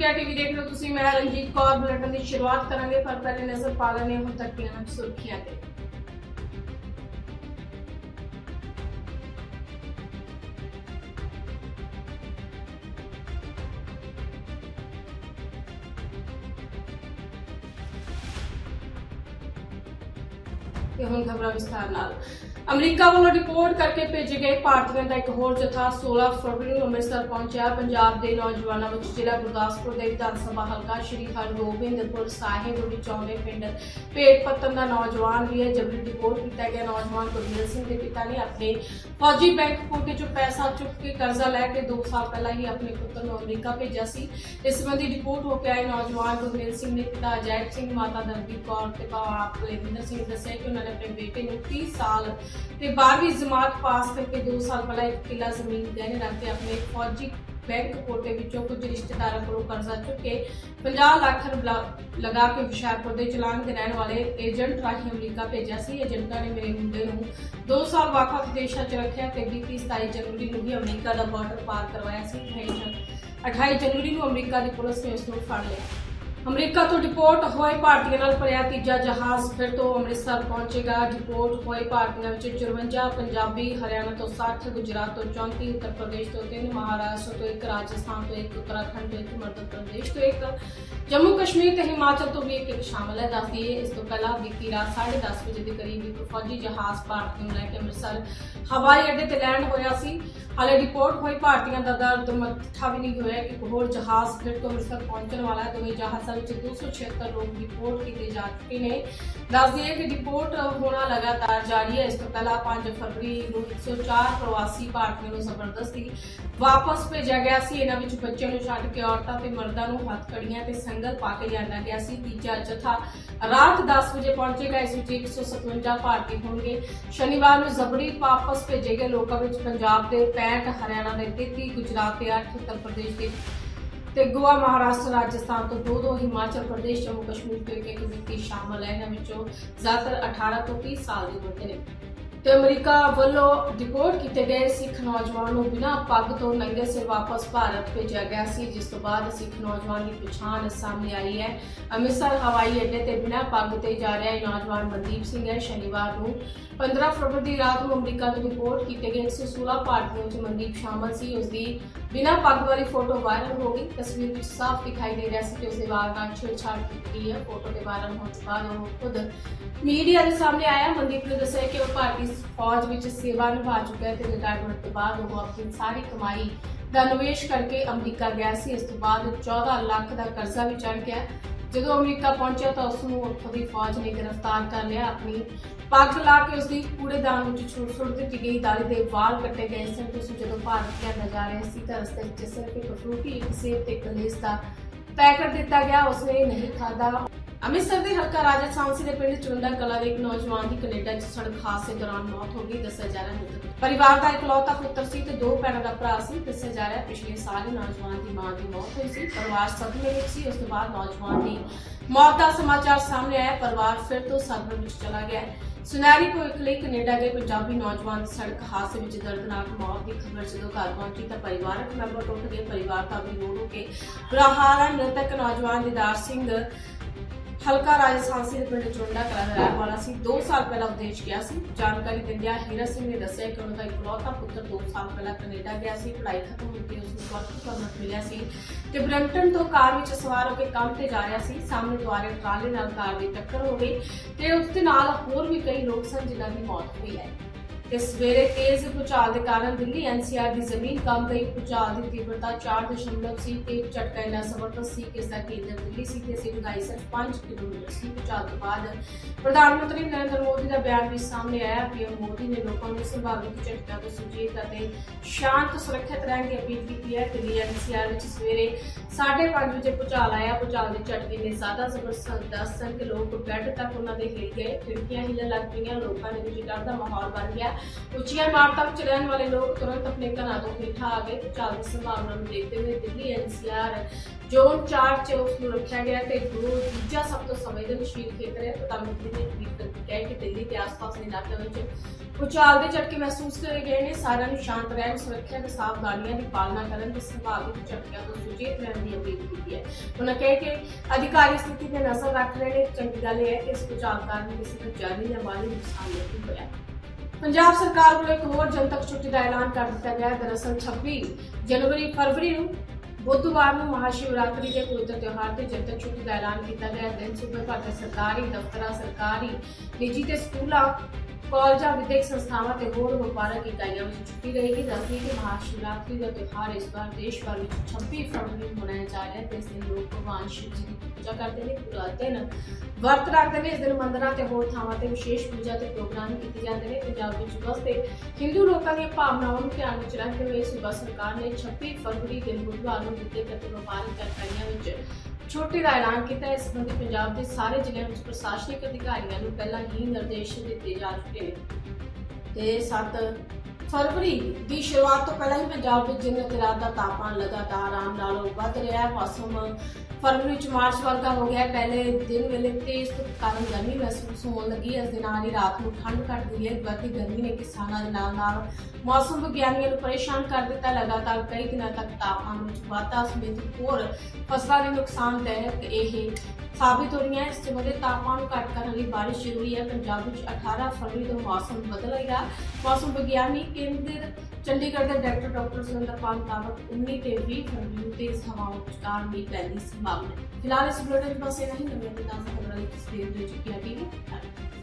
ਕਿਆ ਟੀਵੀ ਦੇਖ ਰਹੇ ਹੋ ਤੁਸੀਂ? ਮੈਂ ਰਣਜੀਤ ਕੌਰ, ਬੁਲੇਟਿਨ ਦੀ ਸ਼ੁਰੂਆਤ ਕਰਾਂਗੇ, ਪਰ ਪਹਿਲੇ ਨਜ਼ਰ ਪਾ ਲੈਣੇ ਹੁਣ ਤੱਕ ਦੀਆਂ ਸੁਰਖੀਆਂ ਤੇ। ਤੇ ਹੁਣ ਖਬਰਾਂ ਵਿਸਥਾਰ ਨਾਲ। ਅਮਰੀਕਾ ਵੱਲੋਂ ਰਿਪੋਰਟ ਕਰਕੇ ਭੇਜੇ ਗਏ ਭਾਰਤੀਆਂ ਦਾ ਇੱਕ ਹੋਰ ਜਥਾ 16 ਫਰਵਰੀ ਨੂੰ ਅੰਮ੍ਰਿਤਸਰ ਪਹੁੰਚਿਆ। ਪੰਜਾਬ ਦੇ ਨੌਜਵਾਨਾਂ ਵਿੱਚ ਜ਼ਿਲ੍ਹਾ ਗੁਰਦਾਸਪੁਰ ਦੇ ਵਿਧਾਨ ਸਭਾ ਹਲਕਾ ਸ਼੍ਰੀ ਹਰਗੋਬਿੰਦਪੁਰ ਸਾਹਿਬ ਵਿੱਚ ਆਉਂਦੇ ਪਿੰਡ ਪੇਟ ਪੱਤਨ ਦਾ ਨੌਜਵਾਨ ਵੀ ਹੈ। ਜਬਰੀ ਰਿਪੋਰਟ ਕੀਤਾ ਗਿਆ। ਨੌਜਵਾਨ ਗੁਰਮੀਤ ਸਿੰਘ ਦੇ ਪਿਤਾ ਨੇ ਆਪਣੇ ਫੌਜੀ ਬੈਂਕ ਕੋਟੇ ਚੋਂ ਪੈਸਾ ਚੁੱਕ ਕੇ ਕਰਜ਼ਾ ਲੈ ਕੇ 2 ਸਾਲ ਪਹਿਲਾਂ ਹੀ ਆਪਣੇ ਪੁੱਤਰ ਨੂੰ ਅਮਰੀਕਾ ਭੇਜਿਆ ਸੀ। ਇਸ ਸੰਬੰਧੀ ਰਿਪੋਰਟ ਹੋ ਕੇ ਆਏ ਨੌਜਵਾਨ ਗੁਰਮੇਲ ਸਿੰਘ ਨੇ ਪਿਤਾ ਅਜੈਬ ਸਿੰਘ, ਮਾਤਾ ਦਰਦੀਪ ਕੌਰ ਤੇ ਭਰਾ ਬਲਵਿੰਦਰ ਸਿੰਘ ਦੱਸਿਆ ਕਿ ਉਹਨਾਂ ਨੇ ਆਪਣੇ ਬੇਟੇ ਨੂੰ 30 ਸਾਲ ਤੇ 12ਵੀਂ ਜਮਾਤ ਪਾਸ ਕਰਕੇ 2 ਸਾਲ ਪਹਿਲਾਂ ਇੱਕ ਕਿੱਲਾ ਜ਼ਮੀਨ ਗਹਿਣੇ ਰੱਖ ਕੇ ਆਪਣੇ ਫੌਜੀ ਬੈਂਕ ਕੋਟੇ ਵਿੱਚੋਂ ਕੁਝ ਰਿਸ਼ਤੇਦਾਰਾਂ ਕੋਲੋਂ ਕਰਜ਼ਾ ਚੁੱਕ ਕੇ 50 ਲੱਖ ਰੁਪਏ ਲਗਾ ਕੇ ਹੁਸ਼ਿਆਰਪੁਰ ਦੇ ਚਲਾਨ ਦੇ ਰਹਿਣ ਵਾਲੇ ਏਜੰਟ ਰਾਹੀਂ ਅਮਰੀਕਾ ਭੇਜਿਆ ਸੀ। ਏਜੰਟਾਂ ਨੇ ਮੇਰੇ ਮੁੰਡੇ ਨੂੰ 2 ਸਾਲ ਵੱਖ-ਵੱਖ ਦੇਸ਼ਾਂ 'ਚ ਰੱਖਿਆ ਤੇ 20 27 ਜਨਵਰੀ ਨੂੰ ਹੀ ਅਮਰੀਕਾ ਦਾ ਬਾਰਡਰ ਪਾਰ ਕਰਵਾਇਆ ਸੀ। 28 ਜਨਵਰੀ ਨੂੰ ਅਮਰੀਕਾ ਦੀ ਪੁਲਿਸ ਨੇ ਉਸ ਨੂੰ ਫੜ ਲਿਆ। ਅਮਰੀਕਾ ਤੋਂ ਡਿਪੋਰਟ ਹੋਏ ਭਾਰਤੀਆਂ ਨਾਲ ਭਰਿਆ ਤੀਜਾ ਜਹਾਜ਼ ਫਿਰ ਤੋਂ ਅੰਮ੍ਰਿਤਸਰ ਪਹੁੰਚੇਗਾ। ਡਿਪੋਰਟ ਹੋਏ ਭਾਰਤੀਆਂ ਵਿੱਚ 54 ਪੰਜਾਬੀ, ਹਰਿਆਣਾ ਤੋਂ 60 ਗੁਜਰਾਤ ਤੋਂ 34 ਉੱਤਰ ਪ੍ਰਦੇਸ਼ ਤੋਂ 3 ਮਹਾਰਾਸ਼ਟਰ ਤੋਂ 1 ਰਾਜਸਥਾਨ ਤੋਂ 1 ਉੱਤਰਾਖੰਡ ਤੋਂ 1 ਮੱਧ ਪ੍ਰਦੇਸ਼ ਤੋਂ 1 ਜੰਮੂ ਕਸ਼ਮੀਰ ਤੇ ਹਿਮਾਚਲ ਤੋਂ ਵੀ ਇੱਕ ਇੱਕ ਸ਼ਾਮਲ ਹੈ। ਦੱਸਦੀ ਦਈਏ, ਇਸ ਤੋਂ ਪਹਿਲਾਂ ਬੀਤੀ ਰਾਤ 10:30 ਵਜੇ ਦੇ ਕਰੀਬ ਇੱਕ ਫੌਜੀ ਜਹਾਜ਼ ਭਾਰਤ ਨੂੰ ਲੈ ਕੇ ਅੰਮ੍ਰਿਤਸਰ ਹਵਾਈ ਅੱਡੇ ਤੇ ਲੈਂਡ ਹੋਇਆ ਸੀ। ਹਾਲੇ ਰਿਪੋਰਟ ਹੋਈ ਭਾਰਤੀਆਂ ਦਾ ਦਰਦ ਮੱਥਾ ਵੀ ਨਹੀਂ ਹੋਇਆ। ਕਿ ਇੱਕ ਹੋਰ ਜਹਾਜ਼ ਫਿਰ ਤੋਂ ਅੰਮ੍ਰਿਤਸਰ ਪਹੁੰਚਣ ਵਾਲਾ ਹੈ। ਦੋਵੇਂ ਜਹਾਜ਼ ਵਿੱਚ 276 ਲੋਕ ਰਿਪੋਰਟ ਕੀਤੇ ਜਾ ਚੁੱਕੇ ਨੇ। ਦੱਸ ਦਈਏ ਕਿ ਰਿਪੋਰਟ ਹੋਣਾ ਲਗਾਤਾਰ ਜਾਰੀ ਹੈ। ਇਸ ਤੋਂ ਪਹਿਲਾਂ 5 ਫਰਵਰੀ ਨੂੰ 104 ਪ੍ਰਵਾਸੀ ਭਾਰਤੀਆਂ ਨੂੰ ਜ਼ਬਰਦਸਤੀ ਵਾਪਸ ਭੇਜਿਆ ਗਿਆ ਸੀ। ਇਹਨਾਂ ਵਿੱਚ ਬੱਚਿਆਂ ਨੂੰ ਛੱਡ ਕੇ ਔਰਤਾਂ ਤੇ ਮਰਦਾਂ ਨੂੰ ਹੱਥਕੜੀਆਂ ਤੇ ਸੰਗਲ ਪਾ ਕੇ ਲਿਆਂਦਾ ਗਿਆ ਸੀ। ਤੀਜਾ ਜਥਾ ਰਾਤ 10 ਵਜੇ ਪਹੁੰਚੇਗਾ। ਇਸ ਵਿੱਚ 157 ਭਾਰਤੀ ਹੋਣਗੇ। ਸ਼ਨੀਵਾਰ ਨੂੰ ਜ਼ਬਰੀ ਵਾਪਸ ਭੇਜੇ ਗਏ। ਲੋਕਾਂ ਵਿੱਚ ਪੰਜਾਬ ਦੇ 65 ਹਰਿਆਣਾ ਦੇ 33 ਗੁਜਰਾਤ ਦੇ 8 ਉੱਤਰ ਪ੍ਰਦੇਸ਼ ਦੇ ਤੇ ਗੋਆ ਮਹਾਰਾਸ਼ਟਰ, ਰਾਜਸਥਾਨ ਤੋਂ ਦੋ ਦੋ ਹਿਮਾਚਲ ਪ੍ਰਦੇਸ਼, ਜੰਮੂ ਕਸ਼ਮੀਰ ਤੋਂ ਇੱਕ ਇੱਕ ਵਿਅਕਤੀ ਸ਼ਾਮਲ ਹੈ। ਇਹਨਾਂ ਵਿੱਚੋਂ ਜ਼ਿਆਦਾਤਰ 18 ਤੋਂ 30 ਸਾਲ ਦੇ ਹੁੰਦੇ ਨੇ। ਤੇ ਅਮਰੀਕਾ ਵੱਲੋਂ ਡਿਪੋਰਟ ਕੀਤੇ ਗਏ ਸਿੱਖ ਨੌਜਵਾਨ ਨੂੰ ਬਿਨਾਂ ਪੱਗ ਤੋਂ ਨੰਗੇ ਸਿਰ ਵਾਪਸ ਭਾਰਤ ਭੇਜਿਆ ਗਿਆ ਸੀ, ਜਿਸ ਤੋਂ ਬਾਅਦ ਸਿੱਖ ਨੌਜਵਾਨ ਦੀ ਪਛਾਣ ਸਾਹਮਣੇ ਆਈ ਹੈ। ਅੰਮ੍ਰਿਤਸਰ, ਹਵਾਈ ਅੱਡੇ ਤੇ ਬਿਨਾਂ ਪੱਗ ਤੇ ਜਾ ਰਿਹਾ ਇਹ ਨੌਜਵਾਨ ਮਨਦੀਪ ਸਿੰਘ ਹੈ। ਸ਼ਨੀਵਾਰ ਨੂੰ 15 ਫਰਵਰੀ ਦੀ ਰਾਤ ਨੂੰ ਅਮਰੀਕਾ ਤੋਂ ਰਿਪੋਰਟ ਕੀਤੇ ਗਏ 116 ਭਾਰਤੀਆਂ ਵਿੱਚ ਮਨਦੀਪ ਸ਼ਾਮਲ ਸੀ। ਉਸ ਦੀ ਬਿਨਾਂ ਪੱਗ ਵਾਲੀ ਫੋਟੋ ਵਾਇਰਲ ਹੋ ਗਈ। ਤਸਵੀਰ ਵਿੱਚ ਸਾਫ਼ ਦਿਖਾਈ ਦੇ ਰਿਹਾ ਸੀ ਕਿ ਉਸ ਦੇ ਵਾਲ ਨਾਲ ਛੇੜਛਾੜ ਕੀਤੀ ਗਈ ਹੈ। ਫੋਟੋ ਦੇ ਵਾਇਰਲ ਹੋਣ ਤੋਂ ਬਾਅਦ ਉਹ ਖੁਦ ਮੀਡੀਆ ਦੇ ਸਾਹਮਣੇ ਆਇਆ। ਮਨਦੀਪ ਨੇ ਦੱਸਿਆ ਕਿ ਉਹ ਭਾਰਤੀ ਫੌਜ ਵਿੱਚ ਸੇਵਾ ਨਿਭਾ ਚੁੱਕਾ ਹੈ ਤੇ ਰਿਟਾਇਰਮੈਂਟ ਤੋਂ ਬਾਅਦ ਉਹ ਆਪਣੀ ਸਾਰੀ ਕਮਾਈ ਦਾ ਨਿਵੇਸ਼ ਕਰਕੇ ਅਮਰੀਕਾ ਗਿਆ ਸੀ। ਇਸ ਤੋਂ ਬਾਅਦ 14 ਲੱਖ ਦਾ ਕਰਜ਼ਾ ਵੀ ਚੜ ਗਿਆ। ਜਦੋਂ ਅਮਰੀਕਾ ਪਹੁੰਚਿਆ ਤਾਂ ਉਸ ਨੂੰ ਉੱਥੋਂ ਦੀ ਫੌਜ ਨੇ ਗ੍ਰਿਫਤਾਰ ਕਰ ਲਿਆ। ਆਪਣੀ ਪੱਗ ਲਾ ਕੇ ਉਸ ਦੀ ਕੂੜੇਦਾਨ ਵਿੱਚ ਛੁੱਟ ਛੁੱਟ ਦਿੱਤੀ ਗਈ। ਦਾੜੀ ਦੇ ਵਾਲ ਕੱਟੇ ਗਏ ਸਨ। ਤੇ ਉਸ ਜਦੋਂ ਭਾਰਤ ਲਿਆਂਦਾ ਜਾ ਰਿਹਾ ਸੀ ਤਾਂ ਰਸਤੇ ਵਿੱਚ ਸਿਰਫ ਇੱਕ ਫਰੂਟੀ ਇੱਕ ਸੇਬ ਤੇ ਇੱਕ ਦਾ ਪੈਕਟ ਦਿੱਤਾ ਗਿਆ। ਉਸਨੇ ਨਹੀਂ ਖਾਦਾ ਅੰਮ੍ਰਿਤਸਰ ਦੇ ਹਲਕਾ ਰਾਜਾ ਸਾਂਸੀ ਦੇ ਪਿੰਡ ਚੁੰਡਾ ਕਲਾ ਦੇ ਇੱਕ ਨੌਜਵਾਨ ਦੀ ਕੈਨੇਡਾ 'ਚ ਸੜਕ ਹਾਦਸੇ ਦੌਰਾਨ ਮੌਤ ਹੋ ਗਈ, ਦੱਸਿਆ ਜਾ ਰਿਹਾ ਹੈ ਪਰਿਵਾਰ ਦਾ ਇਕਲੌਤਾ ਪੁੱਤਰ ਸੀ ਤੇ ਦੋ ਭੈਣਾਂ ਦਾ ਭਰਾ ਸੀ, ਦੱਸਿਆ ਜਾ ਰਿਹਾ ਪਿਛਲੇ ਸਾਲ ਨੌਜਵਾਨ ਦੀ ਮਾਂ ਦੀ ਮੌਤ ਹੋਈ ਸੀ। ਪਰਿਵਾਰ ਸਦਮੇ ਵਿੱਚ ਸੀ, ਉਸ ਤੋਂ ਬਾਅਦ ਨੌਜਵਾਨ ਦੀ ਮੌਤ ਦਾ ਸਮਾਚਾਰ ਸਾਹਮਣੇ ਆਇਆ, ਪਰਿਵਾਰ ਫਿਰ ਤੋਂ ਸਦਮੇ ਵਿੱਚ ਚਲਾ ਗਿਆ ਸੁਨਹਿਰੀ ਭਵਿੱਖ ਲਈ ਕੈਨੇਡਾ ਗਏ ਪੰਜਾਬੀ ਨੌਜਵਾਨ ਸੜਕ ਹਾਦਸੇ ਵਿੱਚ ਦਰਦਨਾਕ ਮੌਤ ਦੀ ਖਬਰ ਜਦੋਂ ਘਰ ਪਹੁੰਚੀ ਤਾਂ ਪਰਿਵਾਰਕ ਮੈਂਬਰ ਟੁੱਟ ਗਏ। ਪਰਿਵਾਰ ਦਾ ਵੀ ਰੋ ਰੋ ਕੇ ਬੁਰਾ ਹਾਲ ਹੈ ਮ੍ਰਿਤਕ ਨੌਜਵਾਨ ਦੀਦਾਰ ਸਿੰਘ ਹਲਕਾ ਰਾਜਸਥਾਨ ਦੇ ਪਿੰਡ ਚੁੰਡਾ ਕਲਾ ਦਾ ਰਹਿਣ ਵਾਲਾ ਸੀ। 2 ਸਾਲ ਪਹਿਲਾਂ ਵਿਦੇਸ਼ ਗਿਆ ਸੀ। ਜਾਣਕਾਰੀ ਦਿੰਦਿਆਂ ਹੀਰਾ ਸਿੰਘ ਨੇ ਦੱਸਿਆ ਕਿ ਉਹਨਾਂ ਦਾ ਇਕਲੌਤਾ ਪੁੱਤਰ 2 ਸਾਲ ਪਹਿਲਾਂ ਕੈਨੇਡਾ ਗਿਆ ਸੀ। ਪੜ੍ਹਾਈ ਖਤਮ ਹੋ ਕੇ ਉਸ ਨੂੰ ਵਰਕ ਪਰਮਿਟ ਮਿਲਿਆ ਸੀ ਤੇ ਬ੍ਰੈਂਪਟਨ ਤੋਂ ਕਾਰ ਵਿੱਚ ਸਵਾਰ ਹੋ ਕੇ ਕੰਮ ਤੇ ਜਾ ਰਿਹਾ ਸੀ। ਸਾਹਮਣੇ ਤੋਂ ਆ ਰਹੇ ਟਰਾਲੇ ਨਾਲ ਕਾਰ ਦੀ ਟੱਕਰ ਹੋ ਗਈ ਤੇ ਉਸ ਦੇ ਨਾਲ ਹੋਰ ਵੀ ਕਈ ਲੋਕ ਸਨ ਜਿਨ੍ਹਾਂ ਦੀ ਮੌਤ ਹੋਈ ਹੈ। ਤੇ ਸਵੇਰੇ ਤੇਜ਼ ਭੂਚਾਲ ਦੇ ਕਾਰਨ ਦਿੱਲੀ ਐਨਸੀਆਰ ਦੀ ਜ਼ਮੀਨ ਕੰਮ ਗਈ, ਭੂਚਾਲ ਦੀ ਤੀਬਰਤਾ 4.0 ਸੀ ਤੇ ਝਟਕਾ ਇੰਨਾ ਜ਼ਬਰਦਸਤ ਸੀ ਕਿ ਇਸ ਦਾ ਕੇਂਦਰ ਦਿੱਲੀ ਸੀ ਤੇ ਇਸਦੀ ਉਚਾਈ ਸਿਰਫ 5 ਕਿਲੋਮੀਟਰ ਸੀ। ਭੂਚਾਲ ਤੋਂ ਬਾਅਦ ਪ੍ਰਧਾਨ ਮੰਤਰੀ ਨਰਿੰਦਰ ਮੋਦੀ ਦਾ ਬਿਆਨ ਵੀ ਸਾਹਮਣੇ ਆਇਆ। ਪੀਐਮ ਮੋਦੀ ਨੇ ਲੋਕਾਂ ਨੂੰ ਸੰਭਾਵਿਤ ਝਟਕਾ ਤੋਂ ਸੁਚੇਤ ਅਤੇ ਸ਼ਾਂਤ, ਸੁਰੱਖਿਅਤ ਰਹਿਣ ਦੀ ਅਪੀਲ ਕੀਤੀ ਹੈ। ਦਿੱਲੀ ਐਨਸੀਆਰ ਵਿੱਚ ਸਵੇਰੇ 5:30 ਵਜੇ ਭੂਚਾਲ ਆਇਆ। ਭੂਚਾਲ ਦੇ ਝਟਕੇ ਨੇ ਜ਼ਿਆਦਾ ਜ਼ਬਰਦਸਤ ਦੱਸ ਸਨ ਕਿ ਲੋਕ ਬੈੱਡ ਤੱਕ ਉਹਨਾਂ ਦੇ ਹਿੱਲ ਗਏ। ਖਿੜਕੀਆਂ ਹਿੱਲਣ ਲੱਗ ਪਈਆਂ। ਲੋਕਾਂ ਦੇ ਵਿੱਚ ਡਰ ਦਾ ਮਾਹੌਲ ਬਣ ਗਿਆ। ਉੱਚੀਆਂ ਇਮਾਰਤਾਂ ਵਿੱਚ ਰਹਿਣ ਵਾਲੇ ਲੋਕ ਤੁਰੰਤ ਆਪਣੇ ਘਰਾਂ ਤੋਂ ਹੇਠਾਂ ਆ ਗਏ। ਭੂਚਾਲ ਦੀ ਸੰਭਾਵਨਾ ਨੂੰ ਦੇਖਦੇ ਹੋਏ ਦਿੱਲੀ ਐਨਸੀਆਰ ਜ਼ੋਨ 4 ਚ ਉਸ ਨੂੰ ਰੱਖਿਆ ਗਿਆ ਤੇ ਦੋ ਦੂਜਾ ਸਭ ਤੋਂ ਸੰਵੇਦਨਸ਼ੀਲ ਖੇਤਰ ਹੈ। ਪ੍ਰਧਾਨ ਮੰਤਰੀ ਨੇ ਟਵੀਟ ਕਰਕੇ ਕਿਹਾ ਕਿ ਦਿੱਲੀ ਦੇ ਆਸ-ਪਾਸ ਦੇ ਇਲਾਕਿਆਂ ਵਿੱਚ ਭੂਚਾਲ ਦੇ ਝਟਕੇ ਮਹਿਸੂਸ ਕਰੇ ਗਏ ਨੇ। ਸਾਰਿਆਂ ਨੂੰ ਸ਼ਾਂਤ ਰਹਿਣ, ਸੁਰੱਖਿਆ ਤੇ ਸਾਵਧਾਨੀਆਂ ਦੀ ਪਾਲਣਾ ਕਰਨ ਤੇ ਸੰਭਾਵਿਤ ਝਟਕਿਆਂ ਤੋਂ ਸੁਚੇਤ ਰਹਿਣ ਦੀ ਅਪੀਲ ਕੀਤੀ ਹੈ। ਉਹਨਾਂ ਕਿਹਾ ਕਿ ਅਧਿਕਾਰੀ ਸਥਿਤੀ ਤੇ ਨਜ਼ਰ ਰੱਖ ਰਹੇ ਨੇ। ਚੰਗੀ ਗੱਲ ਇਹ ਹੈ ਕਿ ਇਸ ਭੂਚਾਲ ਕਾਰਨ ਕਿਸੇ ਨੂੰ ਜਾਨੀ ਜਾਂ ਮਾਲੀ ਨੁਕਸਾਨ ਨਹੀਂ ਹੋਇਆ। ਪੰਜਾਬ ਸਰਕਾਰ ਵੱਲੋਂ ਇੱਕ ਹੋਰ ਜਨਤਕ ਛੁੱਟੀ ਦਾ ਐਲਾਨ ਕਰ ਦਿੱਤਾ ਗਿਆ ਹੈ। ਦਰਅਸਲ 26 ਜਨਵਰੀ ਫਰਵਰੀ ਨੂੰ ਬੁੱਧਵਾਰ ਨੂੰ ਮਹਾਸ਼ਿਵਰਾਤਰੀ ਦੇ ਪਵਿੱਤਰ ਤਿਉਹਾਰ ਤੇ ਜਨਤਕ ਛੁੱਟੀ ਦਾ ਐਲਾਨ ਕੀਤਾ ਗਿਆ ਹੈ। ਦਿਨ ਸੂਬੇ ਭਰ ਦੇ ਸਰਕਾਰੀ ਦਫ਼ਤਰਾਂ, ਸਰਕਾਰੀ ਨਿੱਜੀ ਤੇ ਸਕੂਲਾਂ, ਕਾਲਜਾਂ, ਵਿਦਿਅਕ ਸੰਸਥਾਵਾਂ ਤੇ ਹੋਰ ਵਪਾਰਕ ਇਕਾਈਆਂ ਵਿੱਚ ਛੁੱਟੀ ਰਹੇਗੀ। ਦੱਸਦੀ ਕਿ ਮਹਾਸ਼ਿਵਰਾਤਰੀ ਦਾ ਤਿਉਹਾਰ ਇਸ ਵਾਰ ਦੇਸ਼ ਭਰ ਵਿੱਚ 26 ਫਰਵਰੀ ਨੂੰ ਮਨਾਇਆ ਜਾ ਰਿਹਾ ਹੈ। ਤੇ ਇਸ ਦਿਨ ਲੋਕ ਭਗਵਾਨ ਸ਼ਿਵ ਜੀ ਦੀ ਪੂਜਾ ਕਰਦੇ ਨੇ, ਪੂਰਾ ਦਿਨ ਵਰਤ ਰੱਖਦੇ ਨੇ, ਇਸ ਦਿਨ ਮੰਦਰਾਂ ਤੇ ਹੋਰ ਥਾਵਾਂ ਤੇ ਵਿਸ਼ੇਸ਼ ਪੂਜਾ ਤੇ ਪ੍ਰੋਗਰਾਮ ਕੀਤੇ ਜਾਂਦੇ ਨੇ, ਪੰਜਾਬ ਵਿੱਚ ਵਸਦੇ ਹਿੰਦੂ ਲੋਕਾਂ ਦੀਆਂ ਭਾਵਨਾਵਾਂ ਨੂੰ ਧਿਆਨ ਵਿੱਚ ਰੱਖਦੇ ਹੋਏ ਸੂਬਾ ਸਰਕਾਰ ਨੇ 26 ਫਰਵਰੀ ਦਿਨ ਬੁੱਧਵਾਰ ਨੂੰ ਦਿੱਤੇ ਗਏ ਵਪਾਰਕ ਇਕਾਈਆਂ ਵਿੱਚ ਛੁੱਟੀ ਦਾ ਐਲਾਨ ਕੀਤਾ। ਇਸ ਸੰਬੰਧੀ ਪੰਜਾਬ ਦੇ ਸਾਰੇ ਜ਼ਿਲ੍ਹਿਆਂ ਵਿੱਚ ਪ੍ਰਸ਼ਾਸਨਿਕ ਅਧਿਕਾਰੀਆਂ ਨੂੰ ਪਹਿਲਾਂ ਹੀ ਨਿਰਦੇਸ਼ ਦਿੱਤੇ ਜਾ ਚੁੱਕੇ ਨੇ। ਤੇ 7 ਫਰਵਰੀ ਦੀ ਸ਼ੁਰੂਆਤ ਤੋਂ ਪਹਿਲਾਂ ਹੀ ਪੰਜਾਬ ਵਿੱਚ ਦਿਨ ਅਤੇ ਰਾਤ ਦਾ ਤਾਪਮਾਨ ਲਗਾਤਾਰ ਆਮ ਨਾਲੋਂ ਵੱਧ ਰਿਹਾ ਹੈ ਮੌਸਮ ਫਰਵਰੀ ਵਿੱਚ ਮਾਰਚ ਵਰਗਾ ਹੋ ਗਿਆ। ਪਹਿਲੇ ਦਿਨ ਵੇਲੇ ਤੇਜ਼ ਧੁੱਪ ਕਾਰਨ ਗਰਮੀ ਮਹਿਸੂਸ ਹੋਣ ਲੱਗੀ। ਇਸ ਦੇ ਨਾਲ ਹੀ ਰਾਤ ਨੂੰ ਠੰਡ ਘੱਟ ਗਈ ਹੈ। ਵੱਧਦੀ ਗਰਮੀ ਨੇ ਕਿਸਾਨਾਂ ਦੇ ਨਾਲ ਨਾਲ ਮੌਸਮ ਵਿਗਿਆਨੀਆਂ ਨੂੰ ਪਰੇਸ਼ਾਨ ਕਰ ਦਿੱਤਾ। ਲਗਾਤਾਰ ਕਈ ਦਿਨਾਂ ਤੱਕ ਤਾਪਮਾਨ ਵਿੱਚ ਵਾਧਾ ਸਮੇਤ ਹੋਰ ਫਸਲਾਂ ਦੇ ਨੁਕਸਾਨ ਨੁਕਸਾਨਦਾਇਕ ਇਹ ਸਾਬਿਤ ਹੋ ਰਹੀਆਂ ਇਸ ਤੋਂ ਸੰਬੰਧੀ ਤਾਪਮਾਨ ਨੂੰ ਘੱਟ ਕਰਨ ਲਈ ਬਾਰਿਸ਼ ਜ਼ਰੂਰੀ ਹੈ। ਪੰਜਾਬ ਵਿੱਚ 18 ਫਰਵਰੀ ਤੋਂ ਮੌਸਮ ਬਦਲੇਗਾ ਮੌਸਮ ਵਿਗਿਆਨੀ ਕੇਂਦਰ ਚੰਡੀਗੜ੍ਹ ਦੇ ਡਾਇਰੈਕਟਰ ਡਾਕਟਰ ਸੁਰਿੰਦਰਪਾਲ ਮੁਤਾਬਕ 19 ਤੇ 20 ਫਰਵਰੀ ਨੂੰ ਤੇਜ਼ ਹਵਾਵਾਂ ਵਿਚਕਾਰ ਮੀਂਹ ਪੈਣ ਦੀ ਸੰਭਾਵਨਾ ਹੈ। ਫਿਲਹਾਲ ਇਸ ਬੁਲੇਟਿਨ ਬਸ ਇਹ ਨਹੀਂ ਨਵੀਆਂ ਤਾਜ਼ਾ ਖਬਰਾਂ ਲਈ ਤਸਵੀਰ ਦੇ ਚੁੱਕੀ ਹੈ ਟੀਵੀ